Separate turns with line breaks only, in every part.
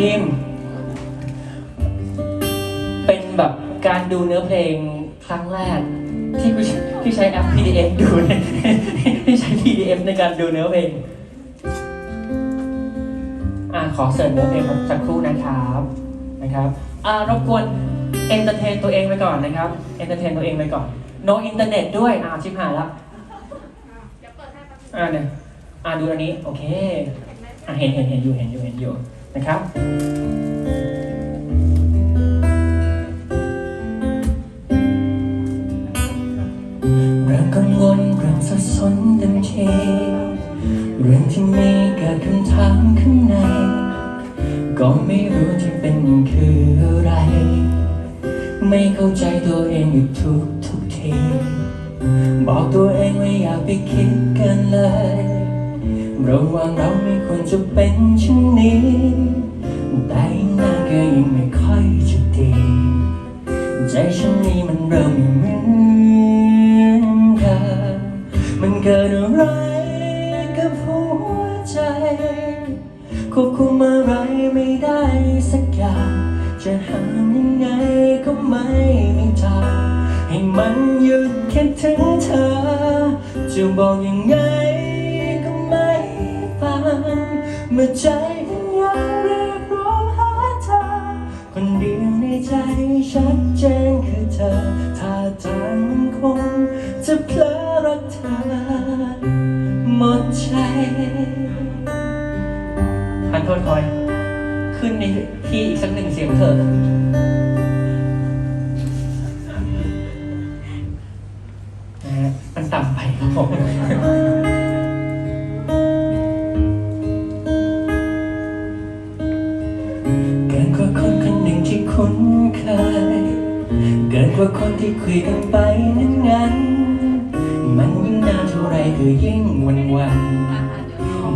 ดิม เป็นแบบการดูเนื้อเพลงครั้งแรก ที่กูที่ใช้แอป PDF ดูเนี่ยที่ใช้ PDF ในการดูเนื้อเพลง อ่าขอเสริมเนื้อเพลงสักครู่นะครับนะครับ อ่ารบกวนเอนเตอร์เทนตัวเองไปก่อนนะครับเอนเตอร์เทนตัวเองไปก่อน no อินเทอร์เน็ตด้วย อ่าชิบหายล้วอ่าเนี่ย อ่าดูอันนี้โอเคอ่าเห็นเห็นเห็นอยู่เห็นอยู่เห็นอยู่นะครับเรื่องกังวลเรื่องสับสนเต็มทีเรื่องที่มีเกิดคำถามข้างใน ก็ไม่รู้ที่เป็นคืออะไร ไม่เข้าใจตัวเองอยู่ทุกทุกที บอกตัวเองว่าอย่าไปคิดกันเลย ระหว่างเราไม่ควรจะเป็นเช่นนี้ แต่ยิ่งนานก็ยิ่งไม่ค่อยจะดี ใจฉันนี้มันเริ่มไม่เหมือนเดิมมันเกิดอะไรกับหัวใจ ควบคุมอะไรไม่ได้สักอย่างจะห้ามยังไงก็ไม่มีทางให้มันหยุดคิดถึงเธอ จะบอกยังไง เมื่อใจมันยังเรียกร้องหาเธอ คนเดียวในใจชัดเจนคือเธอ ถ้าทางมันคงจะเพลอรักเธอหมดใจทันโทษคอย ขึ้นในที่อีกสักหนึ่งเสียงเถอะนะฮะมันต่ำไปครับผม เกินกว่าคนคนหนึ่งที่คุ้นเคย เกินกว่าคนที่คุยกันไปนั้นงั้นมันยิ่งนานเท่าไรก็ยิ่งวันวัน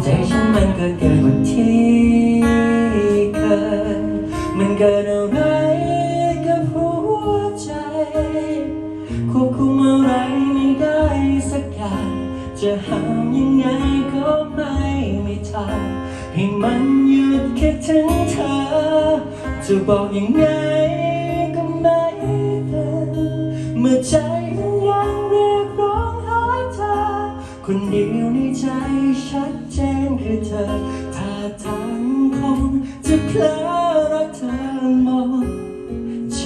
ใจฉันมันก็เกินกว่าที่เคยมันเกิดอะไรกับหัวใจ ควบคุมอะไรไม่ได้สักอย่าง จะห้ามยังไงก็ไม่มีทาง ให้มันหยุดคิดถึงเธอ จะบอกยังไงก็ไม่เป็นเมื่อใจมันยังเรียกร้องหาเธอ คนเดียวในใจชัดเจนคือเธอ ถ้าทางคงจะเพลอรักเธอหมดใจ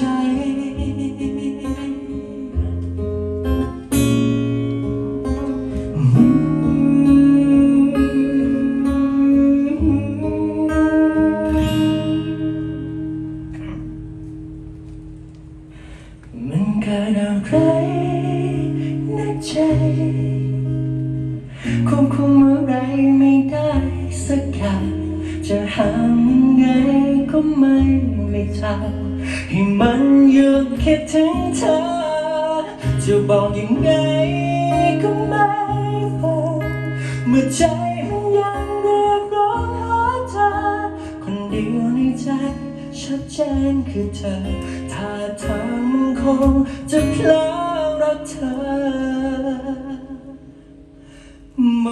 กิดอะไรในใจควบคุมอะไรไม่ได้สักอย่างจะหามยังไงก็ไม่ไม่ทำให้มันหยุดคิดถึงเธอ จะบอกยังไงก็ไม่ฟังเมื่อใจมันยังเรียกร้องหาเธอ คนเดียวในใจชัดเจนคือเธอ งจะพลารักเธอหม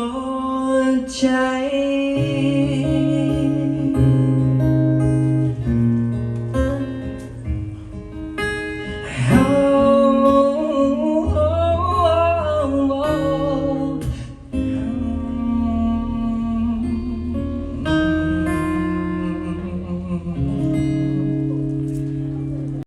ดใจ